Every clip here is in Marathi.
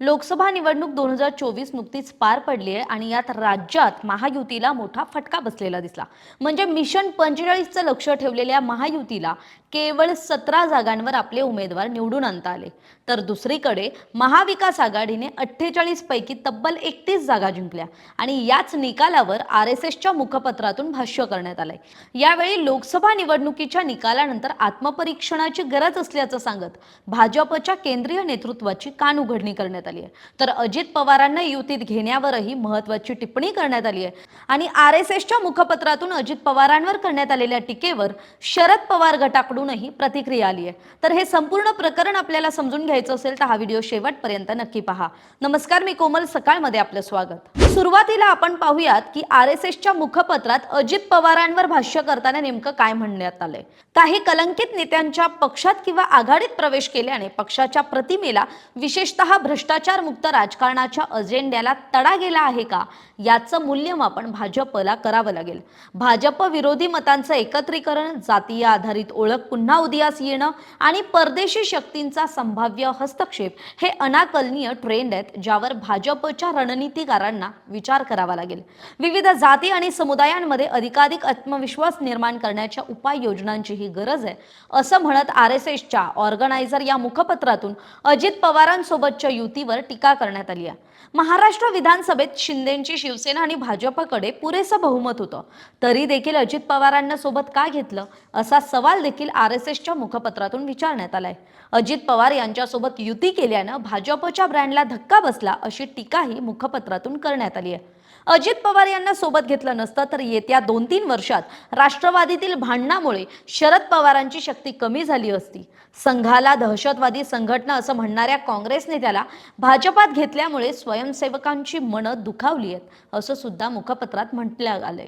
लोकसभा निवडणूक दोन हजार चोवीस नुकतीच पार पडली आहे आणि यात राज्यात महायुतीला मोठा फटका बसलेला दिसला. म्हणजे मिशन पंचेचाळीसचं लक्ष ठेवलेल्या महायुतीला केवळ सतरा जागांवर आपले उमेदवार निवडून आणता आले. तर दुसरीकडे महाविकास आघाडीने अठ्ठेचाळीस पैकी तब्बल एकतीस जागा जिंकल्या आणि याच निकालावर आर एस एसच्या मुखपत्रातून भाष्य करण्यात आलंय. यावेळी लोकसभा निवडणुकीच्या निकालानंतर आत्मपरीक्षणाची गरज असल्याचं सांगत भाजपच्या केंद्रीय नेतृत्वाची कानउघडणी करण्यात आली आहे. तर अजित पवारांना युतीत घेण्यावरही महत्वाची टिप्पणी करण्यात आली आहे. आणि आर एस एसच्या मुखपत्रातून अजित पवारांवर करण्यात आलेल्या टीकेवर शरद पवार गटाकडूनही प्रतिक्रिया आली आहे. तर हे संपूर्ण प्रकरण आपल्याला समजून घ्यायचं असेल तर हा व्हिडिओ शेवटपर्यंत नक्की पहा. नमस्कार मी कोमल सकाळमध्ये आपलं स्वागत. सुरुवातीला आपण पाहूयात की आर एस एसच्या मुखपत्रात अजित पवारांवर भाष्य करताना नेमकं काय म्हणण्यात आलंय. काही कलंकित नेत्यांच्या पक्षात किंवा आघाडीत प्रवेश केल्याने पक्षाच्या प्रतिमेला विशेषतः भ्रष्टाचार मुक्त राजकारणाच्या अजेंड्याला तडा गेला आहे का? याचं मूल्यमापन भाजपला करावं लागेल. भाजप विरोधी मतांचं एकत्रीकरण जातीय आधारित ओळख पुन्हा उदयास येणं आणि परदेशी शक्तींचा संभाव्य हस्तक्षेप हे अनाकलनीय ट्रेंड आहेत ज्यावर भाजपच्या रणनीतिकारांना विचार करावा लागेल. विविध जाती आणि समुदायांमध्ये अधिकाधिक आत्मविश्वास निर्माण करण्याच्या उपाययोजनांचीही गरज आहे. असं म्हणत आर एस एसच्या ऑर्गनायझर या मुखपत्रातून अजित पवारांसोबतच्या युतीवर टीका करण्यात आली आहे. महाराष्ट्र विधानसभेत शिंदेची शिवसेना आणि भाजपकडे पुरेसं बहुमत होतं. तरी देखील अजित पवारांना सोबत का घेतलं? असा सवाल देखील आर एस एसच्या मुखपत्रातून विचारण्यात आलाय. अजित पवार यांच्यासोबत युती केल्यानं भाजपच्या ब्रँडला धक्का बसला अशी टीकाही मुखपत्रातून करण्यात आली आहे. अजित पवार यांना सोबत घेतलं नसतं तर येत्या दोन तीन वर्षात राष्ट्रवादीतील भांडणामुळे शरद पवारांची शक्ती कमी झाली असती. संघाला दहशतवादी संघटना असं म्हणणाऱ्या काँग्रेस नेत्याला भाजपात घेतल्यामुळे स्वयंसेवकांची मनं दुखावली आहेत असं सुद्धा मुखपत्रात म्हटलं आलंय.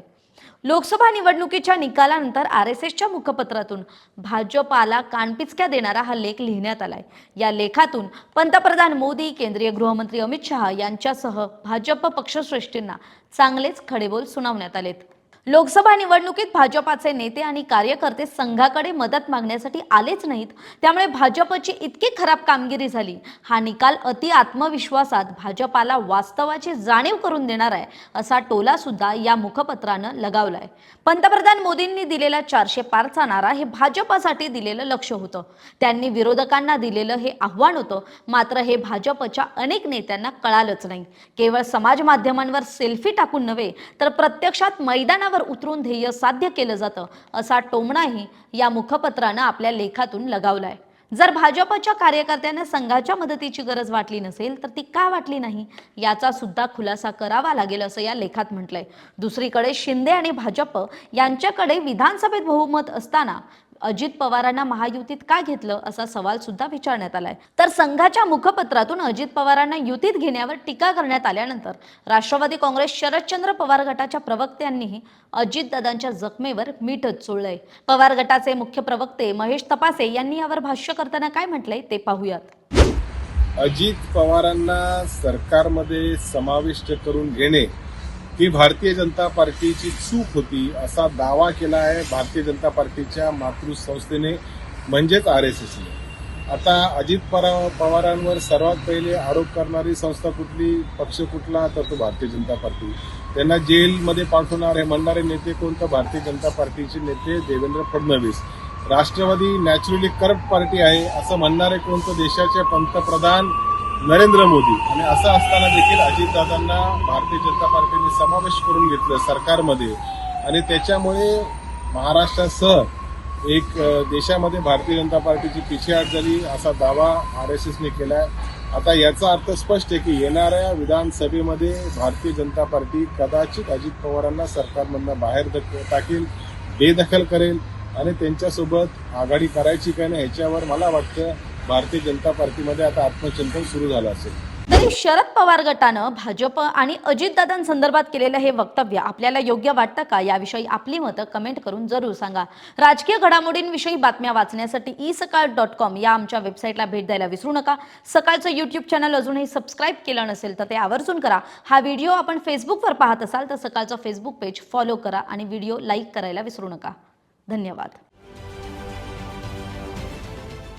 लोकसभा निवडणुकीच्या निकालानंतर आर एस एसच्या मुखपत्रातून भाजपाला कानपिचक्या देणारा हा लेख लिहिण्यात आलाय. या लेखातून पंतप्रधान मोदी केंद्रीय गृहमंत्री अमित शहा यांच्यासह भाजप पक्षश्रेष्ठींना चांगलेच खडेबोल सुनावण्यात आलेत. लोकसभा निवडणुकीत भाजपाचे नेते आणि कार्यकर्ते संघाकडे मदत मागण्यासाठी आलेच नाहीत. त्यामुळे भाजपची इतकी खराब कामगिरी झाली. हा निकाल अति आत्मविश्वासात भाजपाला वास्तवाची जाणीव करून देणार आहे असा टोला सुद्धा या मुखपत्रानं लगावलाय. पंतप्रधान मोदींनी दिलेला चारशे पारचा नारा हे भाजपासाठी दिलेलं लक्ष होतं. त्यांनी विरोधकांना दिलेलं हे आव्हान होतं. मात्र हे भाजपच्या अनेक नेत्यांना कळालंच नाही. केवळ समाज माध्यमांवर सेल्फी टाकून नव्हे तर प्रत्यक्षात मैदानावर उतरून ध्येय साध्य केलं जातं असा टोमणाही या मुखपत्रानं आपल्या लेखातून लगावलाय. जर भाजपच्या कार्यकर्त्यांना संघाच्या मदतीची गरज वाटली नसेल तर ती का वाटली नाही? याचा सुद्धा खुलासा करावा लागेल असं या लेखात म्हटलंय. दुसरीकडे शिंदे आणि भाजप यांच्याकडे विधानसभेत बहुमत असताना अजित पवारांना महायुतीत का घेतलं असा सवाल सुद्धा विचारण्यात आलाय. तर संघाच्या मुखपत्रातून अजित पवारांना युतीत घेण्यावर टीका करण्यात आल्यानंतर राष्ट्रवादी काँग्रेस शरदचंद्र पवार गटाच्या प्रवक्त्यांनीही अजितदादांच्या जखमेवर मीठच चोळलंय. पवार गटाचे मुख्य प्रवक्ते महेश तपासे यांनी यावर भाष्य करताना काय म्हटलंय ते पाहूयात. अजित पवारांना सरकारमध्ये समाविष्ट करून घेणे ही भारतीय जनता पार्टीची चूक होती असा दावा केला आहे भारतीय जनता पार्टीच्या मातृसंस्थेने म्हणजेच आर एस एसने आता अजित परा- पवारांवर सर्वात पहिले आरोप करणारी संस्था कुठली? पक्ष कुठला? तर तो भारतीय जनता पार्टी. त्यांना जेलमध्ये पाठवणार हे म्हणणारे नेते कोणतं भारतीय जनता पार्टीचे नेते Devendra Fadnavis. Rashtravadi naturally corrupt party आहे असं म्हणणारे कोणतं देशाचे पंतप्रधान नरेंद्र मोदी. आणि असं असताना देखील अजितदादांना भारतीय जनता पार्टीने समावेश करून घेतलं सरकारमध्ये. आणि त्याच्यामुळे महाराष्ट्रासह एक देशामध्ये भारतीय जनता पार्टीची पिछेहाट झाली असा दावा आर एस एसने केलाय. आता याचा अर्थ स्पष्ट आहे की येणाऱ्या विधानसभेमध्ये भारतीय जनता पार्टी कदाचित अजित पवारांना सरकारमधनं बाहेर टाकेल बेदखल करेल आणि त्यांच्यासोबत आघाडी करायची काय नाही ह्याच्यावर मला वाटतं भारतीय जनता पार्टीमध्ये आता आत्मचिंतन सुरू झालं असेल. तरी शरद पवार गटानं भाजप आणि अजितदादांसंदर्भात केलेलं हे वक्तव्य आपल्याला योग्य वाटतं का? याविषयी आपली मतं कमेंट करून जरूर सांगा. राजकीय घडामोडींविषयी बातम्या वाचण्यासाठी ई सकाळ डॉट कॉम या आमच्या वेबसाईटला भेट द्यायला विसरू नका. सकाळचं यूट्यूब चॅनल अजूनही सबस्क्राईब केलं नसेल तर ते आवर्जून करा. हा व्हिडिओ आपण फेसबुकवर पाहत असाल तर सकाळचं फेसबुक पेज फॉलो करा आणि व्हिडिओ लाईक करायला विसरू नका. धन्यवाद.